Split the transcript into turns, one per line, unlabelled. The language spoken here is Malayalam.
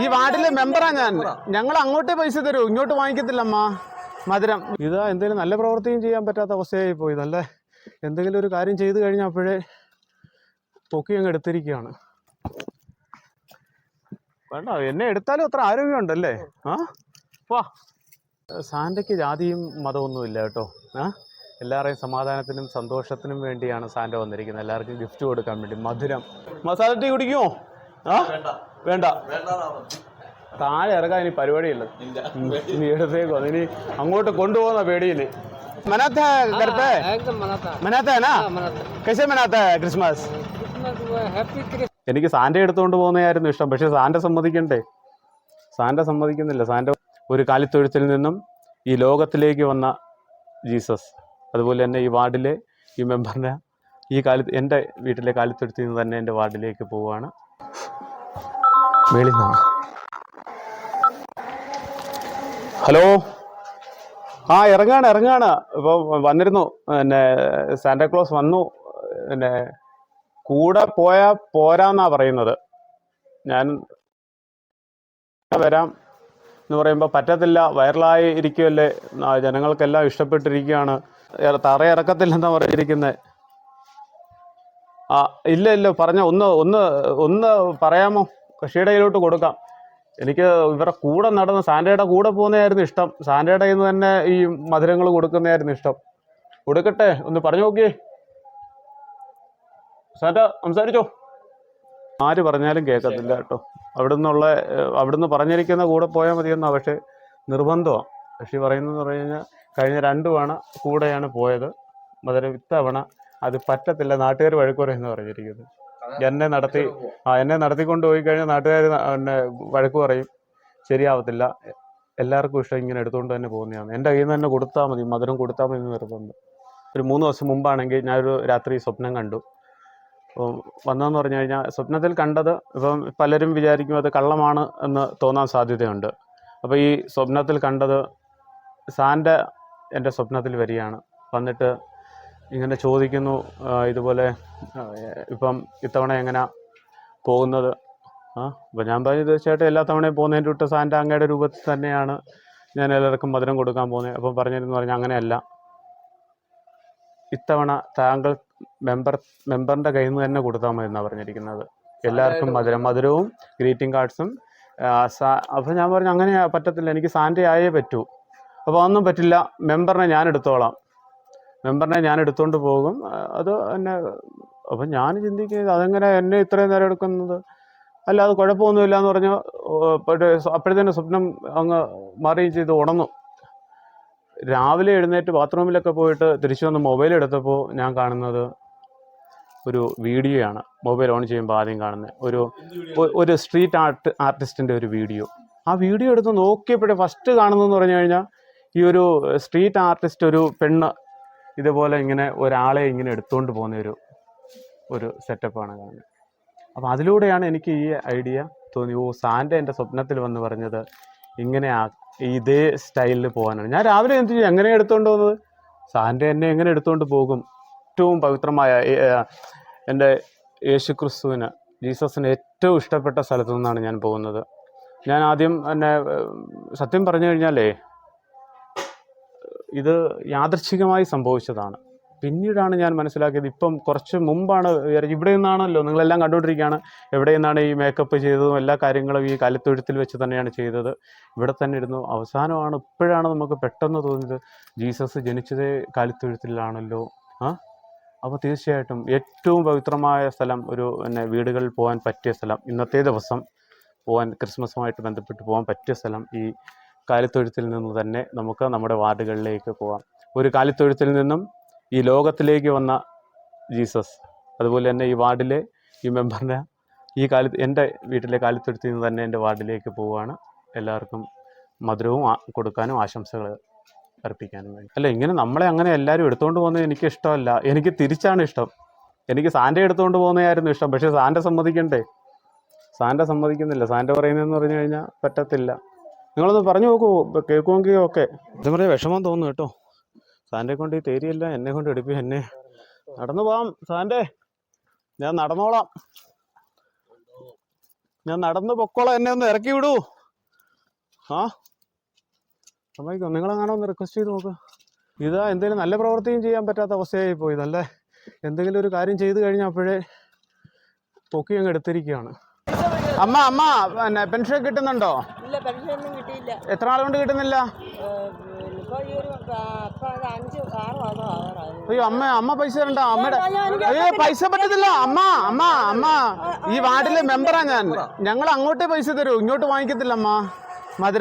ഈ വാർഡിലെ മെമ്പറാ ഞാൻ. ഞങ്ങൾ അങ്ങോട്ടേ പൈസ തരൂ. ഇങ്ങോട്ട് വാങ്ങിക്കത്തില്ലമ്മ. മധുരം. ഇതാ എന്തെങ്കിലും നല്ല പ്രവൃത്തിയും ചെയ്യാൻ പറ്റാത്ത അവസ്ഥയായി പോയി. നല്ല എന്തെങ്കിലും ഒരു കാര്യം ചെയ്തു കഴിഞ്ഞാൽ അപ്പോഴേ പൊക്കി അങ്ങ് എടുത്തിരിക്കുകയാണ്. വേണ്ട എന്നെ എടുത്താലും അത്ര ആരോഗ്യമുണ്ടല്ലേ? ആ? വാ. സാന്റയ്ക്ക് ജാതിയും മതമൊന്നും ഇല്ല കേട്ടോ. ആ? എല്ലാവരെയും സമാധാനത്തിനും സന്തോഷത്തിനും വേണ്ടിയാണ് സാന്റ വന്നിരിക്കുന്നത്. എല്ലാവർക്കും ഗിഫ്റ്റ് കൊടുക്കാൻ വേണ്ടി. മധുരം. മസാല ടീ കുടിക്കുമോ ആ വേണ്ട താഴെ ഇറങ്ങാൻ ഇനി പരിപാടിയില്ല നീ എടുത്തേക്കോ ഇനി അങ്ങോട്ട് കൊണ്ടുപോകുന്ന പേടിയില് മനാത്ത करता है
एकदम मनाता है
मनाता है ना
हाँ, मनाता है
कैसे मनाता है क्रिसमस
क्रिसमस वो हैप्पी क्रिसमस
എനിക്ക് സാന്റ എടുത്തുകൊണ്ട് പോകുന്നതായിരുന്നു ഇഷ്ടം പക്ഷെ സാന്റ സമ്മതിക്കണ്ടേ സാന്റ സമ്മതിക്കുന്നില്ല സാന്റ ഒരു കാലിത്തൊഴുത്തിൽ നിന്നും ഈ ലോകത്തിലേക്ക് വന്ന ജീസസ് അതുപോലെ തന്നെ ഈ വാർഡിലെ ഈ മെമ്പറിനെ ഈ കാലി എൻ്റെ വീട്ടിലെ കാലിത്തൊഴുത്തിൽ നിന്ന് തന്നെ എൻ്റെ വാർഡിലേക്ക് പോവുകയാണ് മേളിൽ നിന്നാണ് ഹലോ? ആ ഇറങ്ങാണ് ഇറങ്ങാണ്. ഇപ്പോൾ വന്നിരുന്നു. പിന്നെ സാന്റാക്ലോസ് വന്നു. പിന്നെ കൂടെ പോയാ പോരാന്നാ പറയുന്നത്. ഞാൻ വരാം എന്ന് പറയുമ്പോൾ പറ്റത്തില്ല. വൈറലായി ഇരിക്കുമല്ലേ ജനങ്ങൾക്കെല്ലാം ഇഷ്ടപ്പെട്ടിരിക്കുകയാണ്. തറ ഇറക്കത്തില്ലെന്നാ പറഞ്ഞിരിക്കുന്നത് ആ ഇല്ല ഇല്ല പറഞ്ഞ. ഒന്ന് ഒന്ന് ഒന്ന് പറയാമോ? കക്ഷിയുടെ കയ്യിലോട്ട് കൊടുക്കാം. എനിക്ക് ഇവരുടെ കൂടെ നടന്ന് സാൻഡയുടെ കൂടെ പോകുന്നതായിരുന്നു ഇഷ്ടം. സാൻഡയുടെ കയ്യിൽ നിന്ന് തന്നെ ഈ മധുരങ്ങൾ കൊടുക്കുന്നതായിരുന്നു ഇഷ്ടം. കൊടുക്കട്ടെ ഒന്ന് പറഞ്ഞു നോക്കിയേ. സാറ്റ സംസാരിച്ചോ? ആര് പറഞ്ഞാലും കേൾക്കത്തില്ല കേട്ടോ. അവിടെ നിന്നുള്ള അവിടുന്ന് പറഞ്ഞിരിക്കുന്ന കൂടെ പോയാൽ മതിയെന്നാ പക്ഷെ നിർബന്ധമാണ് കക്ഷി പറയുന്നതെന്ന് പറഞ്ഞു കഴിഞ്ഞാൽ കഴിഞ്ഞ രണ്ട് തവണ കൂടെയാണ് പോയത്. മധുരം ഇത്തവണ അത് പറ്റത്തില്ല. നാട്ടുകാർ വഴക്കുറയെന്ന് പറഞ്ഞിരിക്കുന്നത്. എന്നെ നടത്തി ആ എന്നെ നടത്തിക്കൊണ്ട് പോയി കഴിഞ്ഞാൽ നാട്ടുകാർ എന്നെ വഴക്ക് പറയും. ശരിയാവത്തില്ല. എല്ലാവർക്കും ഇഷ്ടം ഇങ്ങനെ എടുത്തുകൊണ്ട് തന്നെ പോകുന്നതാണ്. എന്റെ കയ്യിൽ നിന്ന് തന്നെ കൊടുത്താൽ മതി. മധുരം കൊടുത്താൽ മതി എന്ന് നിർബന്ധം. ഒരു മൂന്ന് ദിവസം മുമ്പാണെങ്കിൽ ഞാനൊരു രാത്രി സ്വപ്നം കണ്ടു. അപ്പം വന്നതെന്ന് പറഞ്ഞു കഴിഞ്ഞാൽ സ്വപ്നത്തിൽ കണ്ടത് ഇപ്പം പലരും വിചാരിക്കും അത് കള്ളമാണ് എന്ന് തോന്നാൻ സാധ്യതയുണ്ട്. അപ്പോൾ ഈ സ്വപ്നത്തിൽ കണ്ടത് സാറിന്റെ എന്റെ സ്വപ്നത്തിൽ വരികയാണ്. വന്നിട്ട് ഇങ്ങനെ ചോദിക്കുന്നു ഇതുപോലെ ഇപ്പം ഇത്തവണ എങ്ങനെ പോകുന്നത്? ആ അപ്പം ഞാൻ പറഞ്ഞു തീർച്ചയായിട്ടും എല്ലാ തവണയും പോകുന്നതിന്റെ വിട്ട് സാന്റെ അങ്ങയുടെ രൂപത്തിൽ തന്നെയാണ് ഞാൻ എല്ലാവർക്കും മധുരം കൊടുക്കാൻ പോകുന്നത്. അപ്പം പറഞ്ഞിരുന്നു പറഞ്ഞാൽ അങ്ങനെയല്ല. ഇത്തവണ താങ്കൾ മെമ്പർ മെമ്പറിന്റെ കയ്യിൽ നിന്ന് തന്നെ കൊടുത്താൽ മതി എന്നാണ് പറഞ്ഞിരിക്കുന്നത്. എല്ലാവർക്കും മധുരം മധുരവും ഗ്രീറ്റിംഗ് കാർഡ്സും അപ്പം ഞാൻ പറഞ്ഞു അങ്ങനെ പറ്റത്തില്ല എനിക്ക് സാന്റെ ആയേ പറ്റൂ. അപ്പോൾ അതൊന്നും പറ്റില്ല മെമ്പറിനെ ഞാൻ എടുത്തോളാം. മെമ്പറിനെ ഞാൻ എടുത്തുകൊണ്ട് പോകും. അത് എന്നെ അപ്പം ഞാൻ ചിന്തിക്കുന്നത് അതെങ്ങനെ എന്നെ ഇത്രയും നേരം എടുക്കുന്നത്? അല്ല അത് കുഴപ്പമൊന്നുമില്ല എന്ന് പറഞ്ഞു അപ്പോഴത്തേനും സ്വപ്നം അങ്ങ് മാറുകയും ചെയ്ത് ഉണന്നു രാവിലെ എഴുന്നേറ്റ് ബാത്റൂമിലൊക്കെ പോയിട്ട് തിരിച്ചു വന്ന് മൊബൈൽ എടുത്തപ്പോൾ ഞാൻ കാണുന്നത് ഒരു വീഡിയോ ആണ് മൊബൈൽ ഓൺ ചെയ്യുമ്പോൾ ആദ്യം കാണുന്നത് ഒരു ഒരു സ്ട്രീറ്റ് ആർട്ട് ആർട്ടിസ്റ്റിന്റെ ഒരു വീഡിയോ. ആ വീഡിയോ എടുത്ത് നോക്കിയപ്പോഴേ ഫസ്റ്റ് കാണുന്നതെന്ന് പറഞ്ഞു കഴിഞ്ഞാൽ ഈ ഒരു സ്ട്രീറ്റ് ആർട്ടിസ്റ്റ് ഒരു പെണ്ണ് ഇതുപോലെ ഇങ്ങനെ ഒരാളെ ഇങ്ങനെ എടുത്തുകൊണ്ട് പോകുന്ന ഒരു ഒരു സെറ്റപ്പാണ് കാണുന്നത്. അപ്പോൾ അതിലൂടെയാണ് എനിക്ക് ഈ ഐഡിയ തോന്നി ഓ സാന്റെ എന്റെ സ്വപ്നത്തിൽ വന്ന് പറഞ്ഞത് ഇങ്ങനെ ഇതേ സ്റ്റൈലിൽ പോകാനാണ്. ഞാൻ രാവിലെ എന്ത് ചെയ്യും? എങ്ങനെ എടുത്തുകൊണ്ട് പോകുന്നത്? സാന്റെ എന്നെ എങ്ങനെ എടുത്തുകൊണ്ട് പോകും? ഏറ്റവും പവിത്രമായ എന്റെ യേശു ക്രിസ്തുവിന് ജീസസിന് ഏറ്റവും ഇഷ്ടപ്പെട്ട സ്ഥലത്തു നിന്നാണ് ഞാൻ പോകുന്നത്. ഞാൻ ആദ്യം എന്നെ സത്യം പറഞ്ഞു കഴിഞ്ഞാലേ ഇത് യാദൃച്ഛികമായി സംഭവിച്ചതാണ്. പിന്നീടാണ് ഞാൻ മനസ്സിലാക്കിയത് ഇപ്പം കുറച്ച് മുമ്പാണ് ഇവിടെ നിന്നാണല്ലോ നിങ്ങളെല്ലാം കണ്ടുകൊണ്ടിരിക്കുകയാണ്. എവിടെ നിന്നാണ് ഈ മേക്കപ്പ് ചെയ്തതും എല്ലാ കാര്യങ്ങളും ഈ കലത്തൊഴുത്തിൽ വെച്ച് തന്നെയാണ് ചെയ്തത്. ഇവിടെ തന്നെ ഇരുന്നു. അവസാനമാണ് ഇപ്പോഴാണ് നമുക്ക് പെട്ടെന്ന് തോന്നിയത് ജീസസ് ജനിച്ചതേ കാലിത്തൊഴുത്തിലാണല്ലോ. ആ? അപ്പോൾ തീർച്ചയായിട്ടും ഏറ്റവും പവിത്രമായ സ്ഥലം ഒരു പിന്നെ വീടുകളിൽ പോകാൻ പറ്റിയ സ്ഥലം. ഇന്നത്തെ ദിവസം പോകാൻ ക്രിസ്മസുമായിട്ട് ബന്ധപ്പെട്ട് പോകാൻ പറ്റിയ സ്ഥലം ഈ കാലിത്തൊഴുത്തിൽ നിന്ന് തന്നെ നമുക്ക് നമ്മുടെ വാർഡുകളിലേക്ക് പോകാം ഒരു കാലിത്തൊഴുത്തിൽ നിന്നും ഈ ലോകത്തിലേക്ക് വന്ന ജീസസ് അതുപോലെ തന്നെ ഈ വാർഡിലെ ഈ മെമ്പറിനെ ഈ കാലി എന്റെ വീട്ടിലെ കാലിത്തൊഴുത്തിൽ നിന്ന് തന്നെ എന്റെ വാർഡിലേക്ക് പോവുകയാണ്. എല്ലാവർക്കും മധുരവും കൊടുക്കാനും ആശംസകൾ അർപ്പിക്കാനും വേണ്ടി. അല്ല ഇങ്ങനെ നമ്മളെ അങ്ങനെ എല്ലാവരും എടുത്തുകൊണ്ട് പോകുന്നത് എനിക്ക് ഇഷ്ടമല്ല എനിക്ക് തിരിച്ചാണ് ഇഷ്ടം. എനിക്ക് സാന്റെ എടുത്തുകൊണ്ട് പോകുന്നതായിരുന്നു ഇഷ്ടം. പക്ഷേ സാന്റെ സമ്മതിക്കണ്ടേ? സാന്റെ സമ്മതിക്കുന്നില്ല. സാന്റെ പറയുന്നതെന്ന് പറഞ്ഞു കഴിഞ്ഞാൽ പറ്റത്തില്ല. നിങ്ങളൊന്ന് പറഞ്ഞു നോക്കൂ കേൾക്കുമെങ്കിൽ ഓക്കെ ഇത് പറയാം വിഷമം തോന്നുന്നു കേട്ടോ. സാൻഡെ കൊണ്ട് ഈ തേരിയല്ല എന്നെ കൊണ്ട് എടുപ്പി എന്നെ. നടന്നു പോവാം സാറിന്റെ ഞാൻ നടന്നോളാം. ഞാൻ നടന്ന് പൊക്കോളാം എന്നെ ഒന്ന് ഇറക്കി വിടൂ. ആ? സമ്മതിക്കോ? നിങ്ങളെങ്ങാണോ ഒന്ന് റിക്വസ്റ്റ് ചെയ്ത് നോക്ക്. ഇതാ എന്തെങ്കിലും നല്ല പ്രവൃത്തിയും ചെയ്യാൻ പറ്റാത്ത അവസ്ഥയായി പോയി നല്ല എന്തെങ്കിലും ഒരു കാര്യം ചെയ്തു കഴിഞ്ഞാൽ അപ്പോഴേ പൊക്കി അങ്ങ് എടുത്തിരിക്കുകയാണ്. അമ്മ അമ്മ പിന്നെ പെൻഷൻ കിട്ടുന്നുണ്ടോ?
ഇല്ല പെൻഷനൊന്നും കിട്ടിയില്ല.
എത്ര നാൾ കൊണ്ട് കിട്ടുന്നില്ല അയ്യോ അമ്മ അമ്മ പൈസ തരണ്ട അമ്മയുടെ അയ്യോ പൈസ പറ്റത്തില്ല. അമ്മ അമ്മ അമ്മ. ഈ വാർഡിലെ മെമ്പറാ ഞാൻ. ഞങ്ങൾ അങ്ങോട്ടേ പൈസ തരൂ ഇങ്ങോട്ട് വാങ്ങിക്കത്തില്ല അമ്മ. മധുര